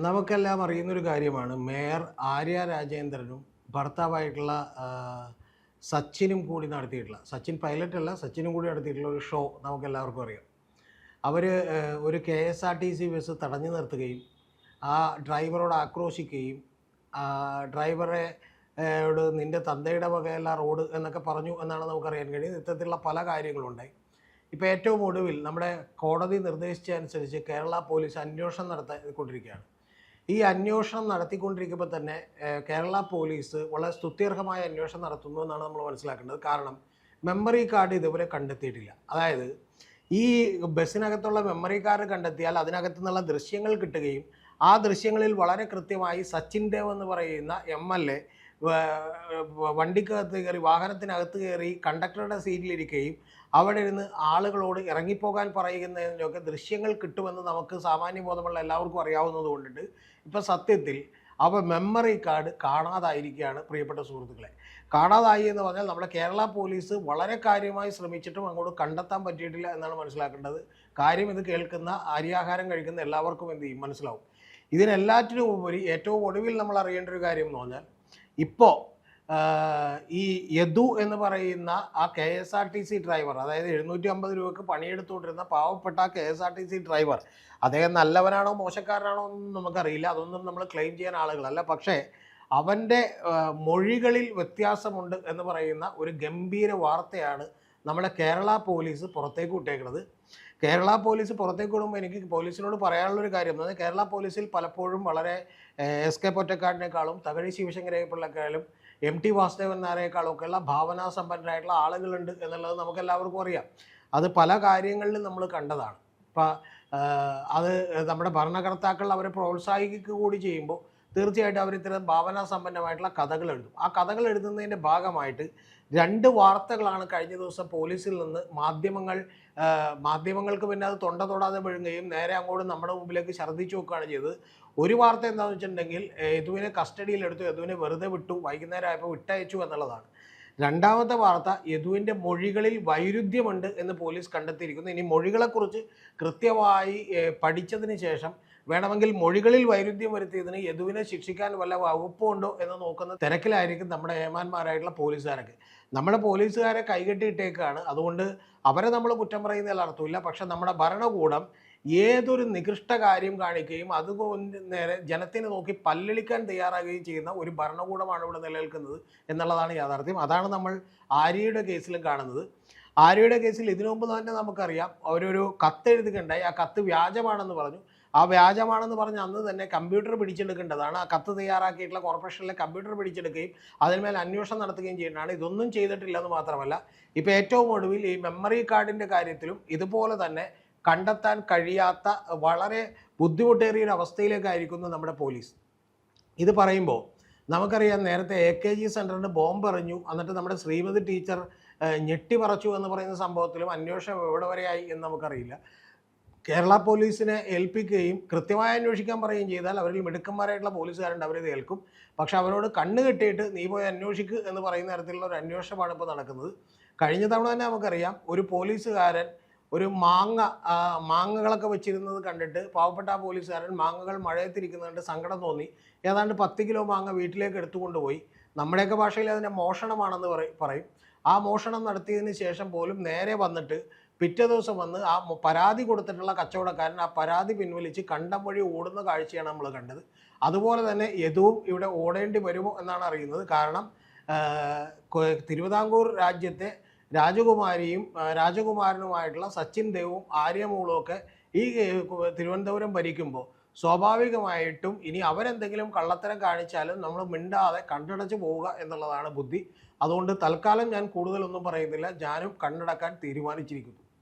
നമുക്കെല്ലാം അറിയുന്നൊരു കാര്യമാണ്. മേയർ ആര്യ രാജേന്ദ്രനും ഭർത്താവായിട്ടുള്ള സച്ചിനും കൂടി നടത്തിയിട്ടുള്ള സച്ചിൻ പൈലറ്റ് അല്ല സച്ചിനും കൂടി നടത്തിയിട്ടുള്ള ഒരു ഷോ നമുക്കെല്ലാവർക്കും അറിയാം. അവർ ഒരു K S R T C bus തടഞ്ഞു നിർത്തുകയും ആ ഡ്രൈവറോട് ആക്രോശിക്കുകയും ഡ്രൈവറെ ോട് നിന്റെ തന്തയുടെ വകയല്ല റോഡ് എന്നൊക്കെ പറഞ്ഞു എന്നാണ് നമുക്കറിയാൻ കഴിയുന്നത്. ഇത്തരത്തിലുള്ള പല കാര്യങ്ങളുണ്ടായി ഇപ്പോൾ ഏറ്റവും ഒടുവിൽ നമ്മുടെ കോടതി നിർദ്ദേശിച്ചതനുസരിച്ച് കേരള പോലീസ് അന്വേഷണം നടത്തിക്കൊണ്ടിരിക്കുകയാണ് ഈ അന്വേഷണം നടത്തിക്കൊണ്ടിരിക്കുമ്പോൾ തന്നെ കേരള പോലീസ് വളരെ സ്തുത്യർഹമായ അന്വേഷണം നടത്തുന്നു എന്നാണ് നമ്മൾ മനസ്സിലാക്കേണ്ടത്. കാരണം മെമ്മറി കാർഡ് ഇതുവരെ കണ്ടെത്തിയിട്ടില്ല. അതായത് ഈ ബസ്സിനകത്തുള്ള മെമ്മറി കാർഡ് കണ്ടെത്തിയാൽ അതിനകത്തു നിന്നുള്ള ദൃശ്യങ്ങൾ കിട്ടുകയും ആ ദൃശ്യങ്ങളിൽ വളരെ കൃത്യമായി സച്ചിൻ ദേവ് എന്ന് പറയുന്ന എം എൽ എ വണ്ടിക്കകത്ത് കയറി വാഹനത്തിനകത്ത് കയറി കണ്ടക്ടറുടെ സീറ്റിലിരിക്കുകയും അവിടെ ഇരുന്ന് ആളുകളോട് ഇറങ്ങിപ്പോകാൻ പറയുന്നതിനൊക്കെ ദൃശ്യങ്ങൾ കിട്ടുമെന്ന് നമുക്ക് സാമാന്യ ബോധമുള്ള എല്ലാവർക്കും അറിയാവുന്നത് കൊണ്ടിട്ട് ഇപ്പം സത്യത്തിൽ അവ മെമ്മറി കാർഡ് കാണാതായിരിക്കുകയാണ് പ്രിയപ്പെട്ട സുഹൃത്തുക്കളെ. കാണാതായി എന്ന് പറഞ്ഞാൽ നമ്മുടെ കേരള പോലീസ് വളരെ കാര്യമായി ശ്രമിച്ചിട്ടും അങ്ങോട്ട് കണ്ടെത്താൻ പറ്റിയിട്ടില്ല എന്നാണ് മനസ്സിലാക്കേണ്ടത്. കാര്യം ഇത് കേൾക്കുന്ന അരിയാഹാരം കഴിക്കുന്ന എല്ലാവർക്കും എന്ത് ചെയ്യും? മനസ്സിലാവും. ഇതിനെല്ലാറ്റിനും ഉപരി ഏറ്റവും ഒടുവിൽ നമ്മൾ അറിയേണ്ട ഒരു കാര്യം എന്ന് പറഞ്ഞാൽ ഇപ്പോൾ ഈ യദു എന്ന് പറയുന്ന ആ K S R T C driver അതായത് എഴുന്നൂറ്റി അമ്പത് രൂപക്ക് പണിയെടുത്തുകൊണ്ടിരുന്ന പാവപ്പെട്ട ആ K S R T C driver അദ്ദേഹം നല്ലവനാണോ മോശക്കാരനാണോ എന്നൊന്നും നമുക്കറിയില്ല. അതൊന്നും നമ്മൾ ക്ലെയിം ചെയ്യാൻ ആളുകളല്ല. പക്ഷേ അവന്റെ മൊഴികളിൽ വ്യത്യാസമുണ്ട് എന്ന് പറയുന്ന ഒരു ഗംഭീര വാർത്തയാണ് നമ്മുടെ കേരള പോലീസ് പുറത്തേക്ക് വിട്ടേക്കുന്നത് കേരള പോലീസ് പുറത്തേക്ക് വിടുമ്പോൾ എനിക്ക് പോലീസിനോട് പറയാനുള്ളൊരു കാര്യം പറഞ്ഞാൽ കേരള പോലീസിൽ പലപ്പോഴും വളരെ എസ് കെ പൊറ്റക്കാടിനേക്കാളും തകഴി ശിവശങ്കരേപ്പിള്ളക്കാളും എം ടി വാസുദേവൻ നായരെക്കാളും ഒക്കെയുള്ള ഭാവനാസമ്പന്നരായിട്ടുള്ള ആളുകളുണ്ട് എന്നുള്ളത് നമുക്ക് എല്ലാവർക്കും അറിയാം. അത് പല കാര്യങ്ങളിലും നമ്മൾ കണ്ടതാണ്. ഇപ്പം അത് നമ്മുടെ ഭരണകർത്താക്കൾ അവരെ പ്രോത്സാഹിപ്പിക്കുക കൂടി ചെയ്യുമ്പോൾ തീർച്ചയായിട്ടും അവർ ഇത്തരം ഭാവനാ സമ്പന്നമായിട്ടുള്ള കഥകൾ എഴുതും. ആ കഥകൾ എഴുതുന്നതിന്റെ ഭാഗമായിട്ട് രണ്ട് വാർത്തകളാണ് കഴിഞ്ഞ ദിവസം പോലീസിൽ നിന്ന് മാധ്യമങ്ങൾ മാധ്യമങ്ങൾക്ക് പിന്നെ അത് തൊണ്ട തൊടാതെ വിഴുങ്ങുകയും നേരെ അങ്ങോട്ട് നമ്മുടെ മുമ്പിലേക്ക് ഛർദ്ദിച്ചു നോക്കുകയാണ് ചെയ്തത്. ഒരു വാർത്ത എന്താണെന്ന് വെച്ചിട്ടുണ്ടെങ്കിൽ യദുവിനെ കസ്റ്റഡിയിലെടുത്തു യദുവിനെ വെറുതെ വിട്ടു വൈകുന്നേരം ആയപ്പോൾ വിട്ടയച്ചു എന്നുള്ളതാണ്. രണ്ടാമത്തെ വാർത്ത യദുവിന്റെ മൊഴികളിൽ വൈരുദ്ധ്യമുണ്ട് എന്ന് പോലീസ് കണ്ടെത്തിയിരിക്കുന്നു. ഇനി മൊഴികളെക്കുറിച്ച് കൃത്യമായി പഠിച്ചതിന് ശേഷം വേണമെങ്കിൽ മൊഴികളിൽ വൈരുദ്ധ്യം വരുത്തിയതിന് യദുവിനെ ശിക്ഷിക്കാൻ വല്ല വകുപ്പുണ്ടോ എന്ന് നോക്കുന്ന തിരക്കിലായിരിക്കും നമ്മുടെ ഏമാന്മാരായിട്ടുള്ള പോലീസുകാരൊക്കെ. നമ്മുടെ പോലീസുകാരെ കൈകെട്ടിയിട്ടേക്കാണ്. അതുകൊണ്ട് അവരെ നമ്മൾ കുറ്റം പറയുന്നതിൽ അർത്ഥമില്ല. പക്ഷെ നമ്മുടെ ഭരണകൂടം ഏതൊരു നികൃഷ്ട കാര്യം കാണിക്കുകയും അതുകൊണ്ട് നേരെ ജനത്തിനെ നോക്കി പല്ലളിക്കാൻ തയ്യാറാകുകയും ചെയ്യുന്ന ഒരു ഭരണകൂടമാണ് ഇവിടെ നിലനിൽക്കുന്നത് എന്നുള്ളതാണ് യാഥാർത്ഥ്യം. അതാണ് നമ്മൾ ആര്യയുടെ കേസിലും കാണുന്നത്. ആര്യയുടെ കേസിൽ ഇതിനു മുമ്പ് തന്നെ നമുക്കറിയാം. അവരൊരു കത്ത് എഴുതുകയുണ്ടായി ആ കത്ത് വ്യാജമാണെന്ന് പറഞ്ഞു. ആ വ്യാജമാണെന്ന് പറഞ്ഞ് അന്ന് തന്നെ കമ്പ്യൂട്ടർ പിടിച്ചെടുക്കേണ്ടതാണ്. ആ കത്ത് തയ്യാറാക്കിയിട്ടുള്ള കോർപ്പറേഷനിലെ കമ്പ്യൂട്ടർ പിടിച്ചെടുക്കുകയും അതിന്മേൽ അന്വേഷണം നടത്തുകയും ചെയ്യേണ്ടതാണ് ഇതൊന്നും ചെയ്തിട്ടില്ലെന്ന് മാത്രമല്ല ഇപ്പോൾ ഏറ്റവും ഒടുവിൽ ഈ മെമ്മറി കാർഡിന്റെ കാര്യത്തിലും ഇതുപോലെ തന്നെ കണ്ടെത്താൻ കഴിയാത്ത വളരെ ബുദ്ധിമുട്ടേറിയ ഒരു അവസ്ഥയിലേക്കായിരിക്കുന്നു നമ്മുടെ പോലീസ്. ഇത് പറയുമ്പോൾ നമുക്കറിയാം നേരത്തെ എ കെ ജി സെന്ററിന് ബോംബ് എറിഞ്ഞു എന്നിട്ട് നമ്മുടെ ശ്രീമതി ടീച്ചർ ഞെട്ടി പറച്ചു എന്ന് പറയുന്ന സംഭവത്തിലും അന്വേഷണം എവിടെ വരെയായി എന്ന് നമുക്കറിയില്ല. കേരള പോലീസിനെ ഏൽപ്പിക്കുകയും കൃത്യമായി അന്വേഷിക്കാൻ പറയുകയും ചെയ്താൽ അവരിൽ മിടുക്കന്മാരായിട്ടുള്ള പോലീസുകാരുണ്ട് അവരിത് ഏൽക്കും. പക്ഷെ അവരോട് കണ്ണ് കെട്ടിയിട്ട് നീ പോയി അന്വേഷിക്കുക എന്ന് പറയുന്ന തരത്തിലുള്ള ഒരു അന്വേഷണമാണ് ഇപ്പോൾ നടക്കുന്നത്. കഴിഞ്ഞ തവണ തന്നെ നമുക്കറിയാം ഒരു പോലീസുകാരൻ ഒരു മാങ്ങ മാങ്ങകളൊക്കെ വെച്ചിരുന്നത് കണ്ടിട്ട് പാവപ്പെട്ട ആ പോലീസുകാരൻ മാങ്ങകൾ മഴയത്തിരിക്കുന്നത് കണ്ട് സങ്കടം തോന്നി. ഏതാണ്ട് പത്ത് കിലോ മാങ്ങ വീട്ടിലേക്ക് എടുത്തുകൊണ്ടുപോയി. നമ്മുടെയൊക്കെ ഭാഷയിൽ അതിന്റെ മോഷണമാണെന്ന് പറയും പറയും. ആ മോഷണം നടത്തിയതിന് ശേഷം പോലും നേരെ വന്നിട്ട് പിറ്റേ ദിവസം വന്ന് ആ പരാതി കൊടുത്തിട്ടുള്ള കച്ചവടക്കാരൻ ആ പരാതി പിൻവലിച്ച് കണ്ടം വഴി ഓടുന്ന കാഴ്ചയാണ് നമ്മൾ കണ്ടത്. അതുപോലെ തന്നെ യദുവും ഇവിടെ ഓടേണ്ടി വരുമോ എന്നാണ് അറിയുന്നത്. കാരണം തിരുവിതാംകൂർ രാജ്യത്തെ രാജകുമാരിയും രാജകുമാരനുമായിട്ടുള്ള സച്ചിൻ ദേവും ആര്യമൂളും ഈ തിരുവനന്തപുരം ഭരിക്കുമ്പോൾ സ്വാഭാവികമായിട്ടും ഇനി അവരെന്തെങ്കിലും കള്ളത്തരം കാണിച്ചാലും നമ്മൾ മിണ്ടാതെ കണ്ടടച്ച് പോവുക എന്നുള്ളതാണ് ബുദ്ധി. അതുകൊണ്ട് തൽക്കാലം ഞാൻ കൂടുതലൊന്നും പറയുന്നില്ല. ഞാനും കണ്ണടക്കാൻ തീരുമാനിച്ചിരിക്കുന്നു.